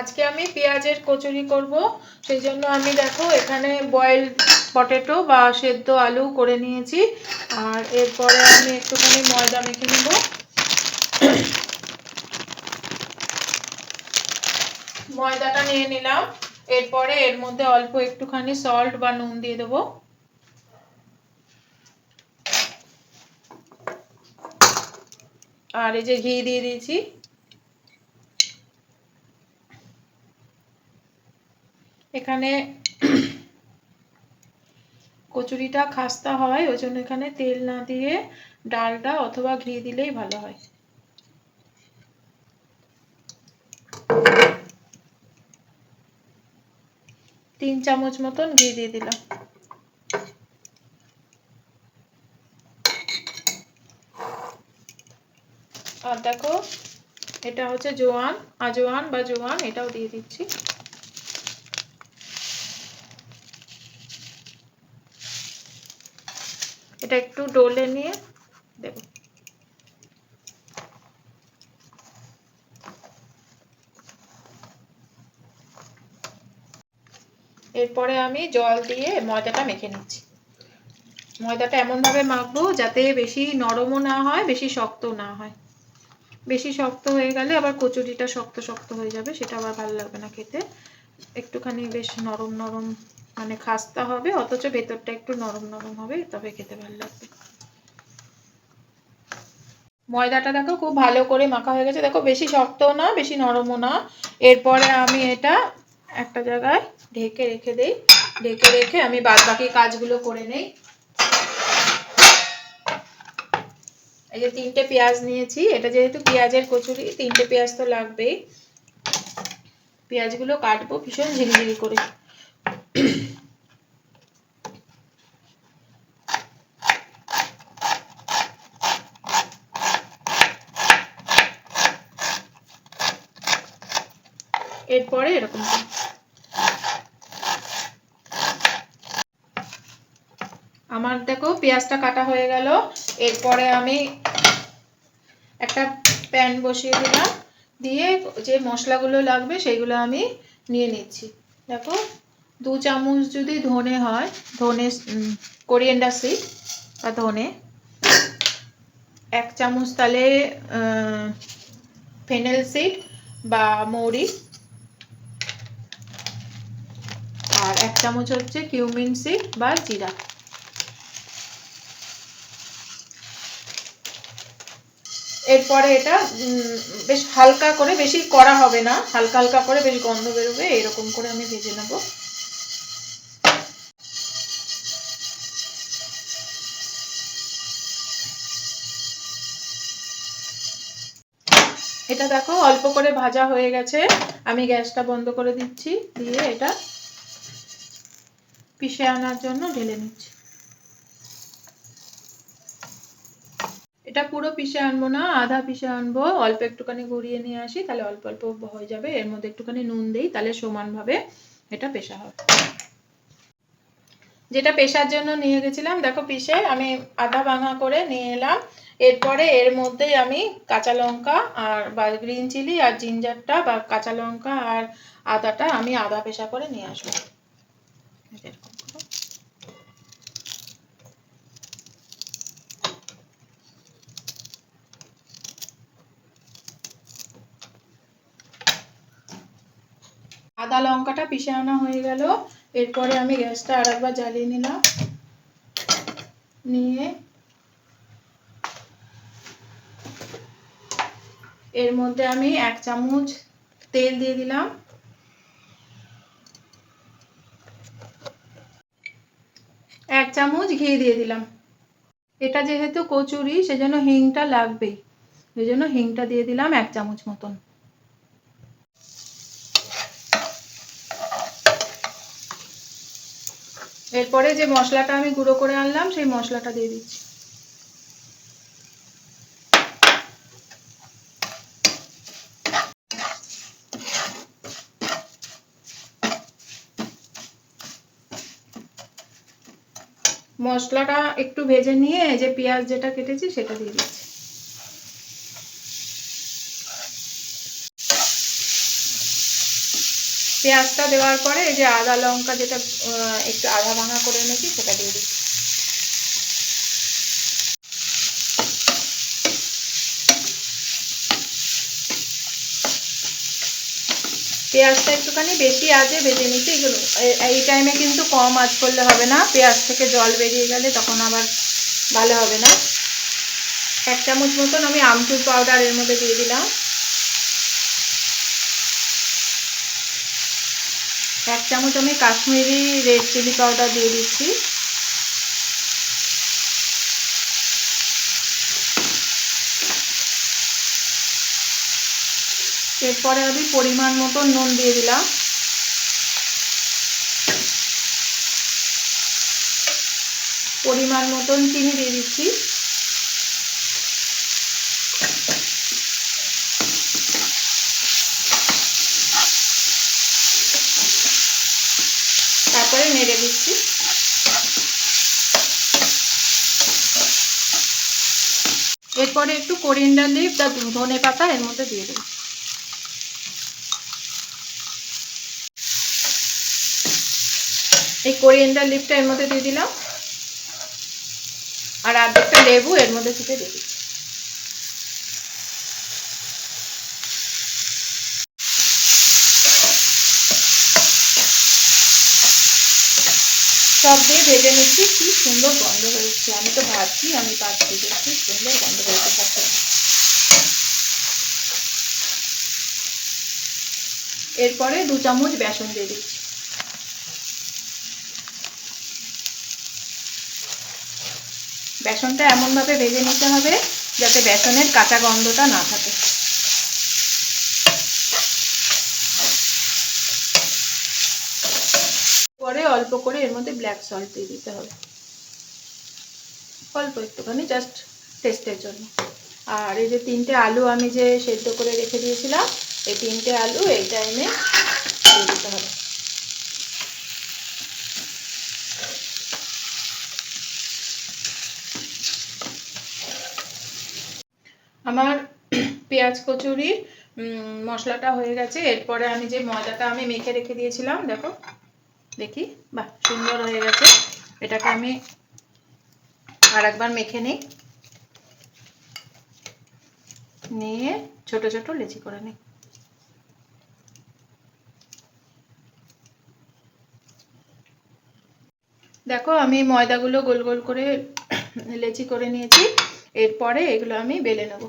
আজকে আমি পেঁয়াজের কচুরি করব। সেই জন্য আমি দেখো এখানে বয়েল পটেটো বা সেদ্ধ আলু করে নিয়েছি। আর এরপরে আমি একটুখানি ময়দা মেখে নেব। ময়দাটা নিয়ে নিলাম। এরপরে এর মধ্যে অল্প একটুখানি সল্ট বা নুন দিয়ে দেবো। আর এই যে ঘি দিয়ে দিয়েছি। এখানে কচুরিটা খাস্তা হয় ওই জন্য এখানে তেল না দিয়ে ডালটা অথবা ঘি দিলেই ভালো হয়। তিন চামচ মতন ঘি দিয়ে দিলাম। আর দেখো, এটা হচ্ছে জোয়ান, আজোয়ান বা জোয়ান, এটাও দিয়ে দিচ্ছি। এটা একটু ডলে নিয়ে দেব। এরপরে আমি জল দিয়ে ময়দাটা মেখে নিচ্ছি। ময়দাটা এমনভাবে মাখবো যাতে বেশি নরমও না হয়, বেশি শক্ত না হয়। বেশি শক্ত হয়ে গেলে আবার কচুরিটা শক্ত শক্ত হয়ে যাবে, সেটা আবার ভালো লাগবে না খেতে। একটুখানি বেশ নরম নরম মানে খাস্তা হবে, অথচ ভেতরটা একটু নরম নরম হবে, তবে খেতে ভালো লাগবে। ময়দাটা দেখো খুব ভালো করে মাখা হয়ে গেছে। দেখো বেশি শক্তও না, বেশি নরমও না। এরপরে আমি এটা একটা জায়গায় ঢেকে রেখে দেই। ঢেকে রেখে আমি বাদ বাকি কাজগুলো করে নেই। এই যে তিনটে পেঁয়াজ নিয়েছি, এটা যেহেতু পেঁয়াজের কচুরি, তিনটে পেঁয়াজ তো লাগবেই। পেঁয়াজগুলো কাটবো ভীষণ ঝিরিঝিরি করে এরপরে এরকম করে আমার দেখো, পেঁয়াজটা কাটা হয়ে গেল। এরপরে আমি একটা প্যান বসিয়ে দিলাম। দিয়ে যে মশলাগুলো লাগবে, সেইগুলো আমি নিয়ে নিচ্ছি। দেখো, দু চামচ যদি ধনে হয়, ধনে কোরিয়েন্ডার সিড বা ধনে, এক চামচ তাহলে ফেনেল সিড বা মৌরি, আর এক চামচ হচ্ছে কিউমিন সিড বা জিরা। এরপরে এটা বেশ হালকা করে, বেশি করা হবে না, হালকা হালকা করে বেশ গন্ধ বেরোবে, এরকম করে আমি ভেজে নেব। এটা দেখো, অল্প করে ভাজা হয়ে গেছে। আমি গ্যাসটা বন্ধ করে দিচ্ছি, দিয়ে এটা পিষে আনার জন্য ঢেলে নিচ্ছি। পুরো পিষে আনব না, আধা পিষে আনব, অল্প একটুখানি ঘুরিয়ে নিয়ে আসি, তাহলে অল্প অল্প হয়ে যাবে। এর মধ্যে একটুখানি নুন দেই, তাহলে সমানভাবে এটা পেশা হবে যেটা পেশার জন্য নিয়ে গেছিলাম, দেখো পিষে আমি আধা ভাঙা করে নিয়ে এলাম। এরপরে এর মধ্যে আমি কাঁচা লঙ্কা আর বা গ্রিন চিলি আর জিঞ্জারটা বা কাঁচা লঙ্কা আর আদাটা আমি আদা পেশা করে নিয়ে আসব। এরকম। আদা লঙ্কাটা পিষে আনা হয়ে গেল। এরপরে আমি গ্যাসটা আর একবার জ্বালিয়ে নিলাম। নিয়ে এর মধ্যে আমি এক চামচ তেল দিয়ে দিলাম। এক চামচ ঘি দিয়ে দিলাম। এটা যেহেতু কচুরি, সেজন্য হিংটা লাগবেই। সেই জন্য হিংটা দিয়ে দিলাম এক চামচ মতন। এরপরে যে মশলাটা আমি গুঁড়ো করে আনলাম, সেই মশলাটা দিয়ে দিচ্ছি। মশলাটা একটু ভেজে নিয়ে যে পেঁয়াজ যেটা কেটেছি, সেটা দিয়ে দিচ্ছি। পেঁয়াজটা দেওয়ার পরে এই যে আদা লঙ্কা যেটা একটু আধা ভাঙা করে এনেছি, সেটা দিয়ে দিচ্ছি। পেঁয়াজটা একটুখানি বেশি আজে বেজে নিচ্ছি এগুলো এই টাইমে কিন্তু কম আজ করলে হবে না। পেঁয়াজ থেকে জল বেরিয়ে গেলে তখন আবার ভালো হবে না। এক চামচ মতন আমি আমচুর পাউডার এর মধ্যে দিয়ে দিলাম। এক চামচ আমি কাশ্মীরি রেড চিলি পাউডার দিয়ে দিচ্ছি। এরপরে আমি পরিমাণ মতো নুন দিয়ে দিলাম। পরিমাণ মতন চিনি দিয়ে দিচ্ছি তারপরে নেড়ে দিচ্ছি এরপরে একটু কোরিয়েন্ডার লিফ বা ধনে পাতা এর মধ্যে দিয়ে দেব। এই করিয়েন্ডার লিভটা এর মধ্যে দিয়ে দিলাম। আর অর্ধেকটা লেবু এর মধ্যে থেকে দিয়ে দিচ্ছি। সব দিয়ে ভেজে নিচ্ছি। কি সুন্দর গন্ধ হয়েছে। আমি তো ভাবছি আমি যে কি সুন্দর গন্ধ হয়েছে সব এরপরে দু চামচ বেসন দিয়ে দিচ্ছি। বেসনটা এমনভাবে ভেজে নিতে হবে যাতে বেসনের কাঁচা গন্ধটা না থাকে পরে অল্প করে এর মধ্যে ব্ল্যাক সল্ট দিয়ে দিতে হবে। অল্প একটুখানি জাস্ট টেস্টের জন্য। আর এই যে তিনটে আলু আমি যে সেদ্ধ করে রেখে দিয়েছিলাম এই তিনটে আলু এই টাইমে দিয়ে দিতে হবে। আমার পেঁয়াজ কচুরি উম, মশলাটা হয়ে গেছে। এরপরে আমি যে ময়দাটা আমি মেখে রেখে দিয়েছিলাম দেখো। দেখি, বাহ, সুন্দর হয়ে গেছে। এটাকে আমি আর একবার মেখে নিই। নিয়ে ছোট ছোট লেচি করে নিই। দেখো, আমি ময়দাগুলো গোল গোল করে লেচি করে নিয়েছি। এরপরে এগুলো আমি বেলে নেব।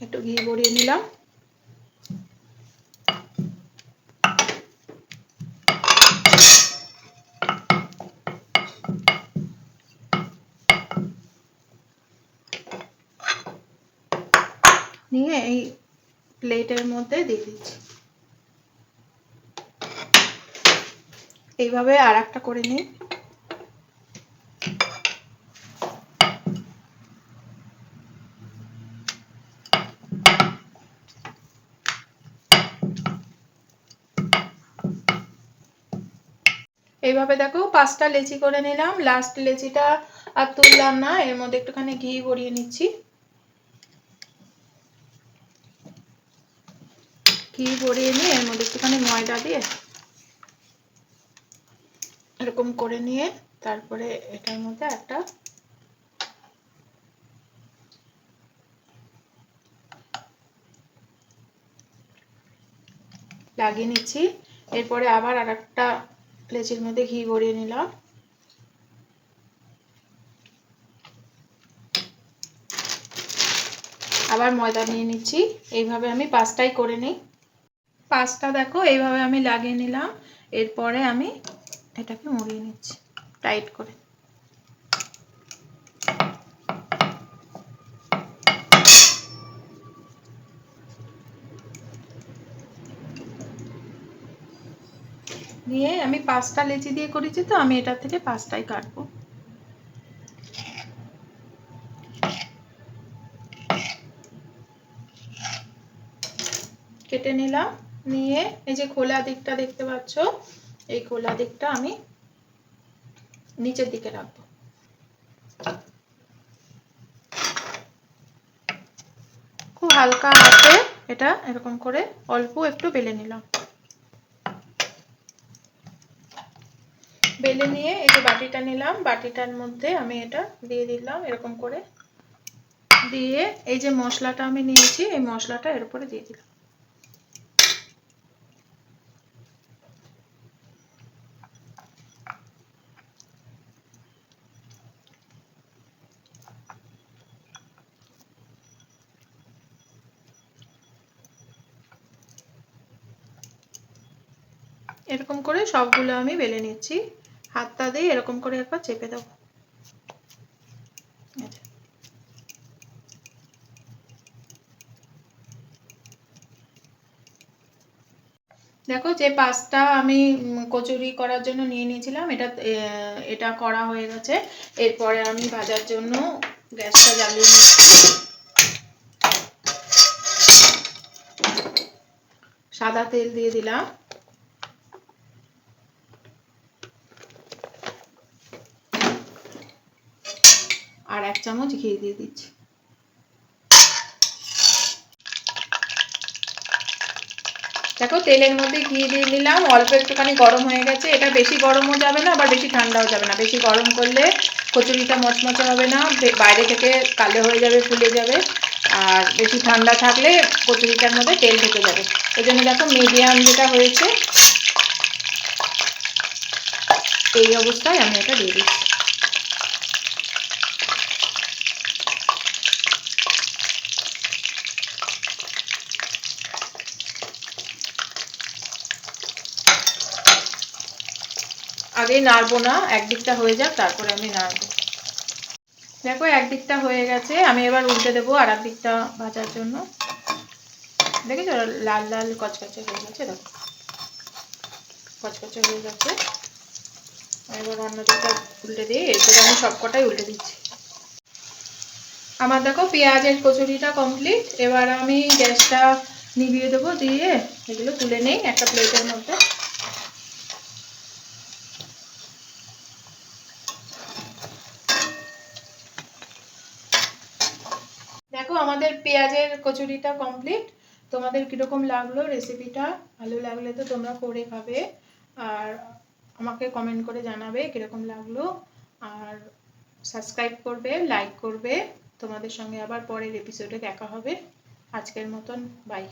একটু ঘি গড়িয়ে নিলাম নিয়ে এই প্লেটের মধ্যে দিয়ে দিচ্ছি। এইভাবে আর একটা করে নিই। এইভাবে দেখো পাঁচটা লেচি করে নিলাম। লাস্ট লেচিটা আর তুললাম না, এর মধ্যে একটুখানি ঘি গড়িয়ে নিচ্ছি। ঘি গড়িয়ে নিয়ে এর মধ্যে একটুখানি ময়দা দিয়ে এরকম করে নিয়ে তারপরে এটার মধ্যে একটা লাগিয়ে নিচ্ছি। এরপরে আবার আর একটা লেচির মধ্যে ঘি ভরিয়ে নিলাম। আবার ময়দা নিয়ে নিচ্ছি। এইভাবে আমি পাঁচটাই করে নিই। পাঁচটা দেখো, এইভাবে আমি লাগিয়ে নিলাম। এরপরে আমি এটাকে মুড়িয়ে নিচ্ছি টাইট করে। দিয়ে আমি পাঁচটা লেচি দিয়ে করেছি তো, আমি এটা থেকে পাঁচটাই কাটবো। কেটে নিলাম। নিয়ে এই যে খোলা দিকটা দেখতে পাচ্ছ, এই খোলা দিকটা আমি নিচের দিকে রাখব। খুব হালকা হাতে এটা এরকম করে অল্প একটু বেলে নিলাম। বেলে নিয়ে এই যে বাটিটা নিলাম, বাটিটার মধ্যে আমি এটা দিয়ে দিলাম এরকম করে। দিয়ে এই যে মশলাটা আমি নিয়েছি, এই মশলাটা এর উপরে দিয়ে দিলাম। এরকম করে সবগুলো আমি বেলে নিচ্ছি। হাতটা দিয়ে এরকম করে একবার চেপে দেবো। দেখো যে পাঁচটা আমি কচুরি করার জন্য নিয়ে নিয়েছিলাম, এটা এটা করা হয়ে গেছে। এরপরে আমি ভাজার জন্য গ্যাসটা জ্বালিয়ে নিচ্ছি। সাদা তেল দিয়ে দিলাম। চামচ ঘি দিয়ে দিচ্ছি। দেখো, তেলের মধ্যে ঘি দিয়ে দিলাম অল্প একটুখানি গরম হয়ে গেছে। এটা বেশি গরমও যাবে না, আবার বেশি ঠান্ডাও যাবে না। বেশি গরম করলে কচুরিটা মচমচে হবে না। বাইরে থেকে কালো হয়ে যাবে, ফুলে যাবে। আর বেশি ঠান্ডা থাকলে কচুরিটার মধ্যে তেল ঢুকে যাবে। এই জন্য দেখো মিডিয়াম যেটা হয়েছে, এই অবস্থায় আমি এটা দিয়ে দিচ্ছি। আগে নাড়বো না, একদিকটা হয়ে যাক, তারপরে আমি নাড়বো। দেখো, একদিকটা হয়ে গেছে, আমি এবার উল্টে দেবো আর দিকটা ভাজার জন্য। দেখেছ? লাল লাল কচকচে হয়ে গেছে, দেখো। কচকচে হয়ে গেছে। এবার অন্য দিকটা উল্টে দিই এরপরে আমি সবকটাই উল্টে দিচ্ছি। আমার দেখো, পেঁয়াজের কচুরিটা কমপ্লিট এবার আমি গ্যাসটা নিভিয়ে দেবো, দিয়ে এগুলো তুলে নেই, একটা প্লেটের মধ্যে দেখো আমাদের পেঁয়াজের কচুরিটা কমপ্লিট তোমাদের কীরকম লাগল রেসিপিটা ভালো লাগলে তো তোমরা করে খাবে। আর আমাকে কমেন্ট করে জানাবে কীরকম লাগল। আর সাবস্ক্রাইব করবে লাইক করবে। তোমাদের সঙ্গে আবার পরের এপিসোডে দেখা হবে। আজকের মতন বাই